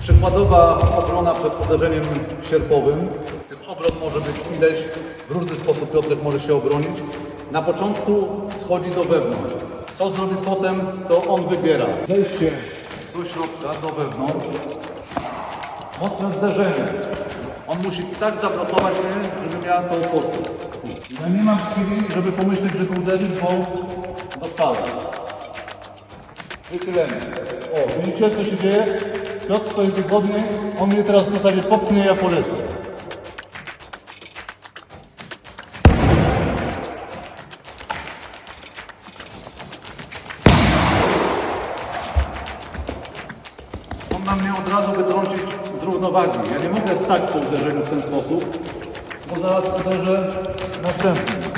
Przykładowa obrona przed uderzeniem sierpowym. Tych obron może być ileś. W różny sposób Piotrek może się obronić. Na początku schodzi do wewnątrz. Co zrobi potem, to on wybiera. Wejście do środka, do wewnątrz. Mocne zderzenie. On musi tak zablokować mnie, żeby miała to oporu. Ja nie mam chwili, żeby pomyśleć, żeby uderzyć, bo dostałem. Wychylenie. O, widzicie co się dzieje? Piotr stoi wygodnie, on mnie teraz w zasadzie popchnie, ja polecę. On na mnie od razu wytrącić z równowagi. Ja nie mogę stać po uderzeniu w ten sposób, bo zaraz uderzę następnym.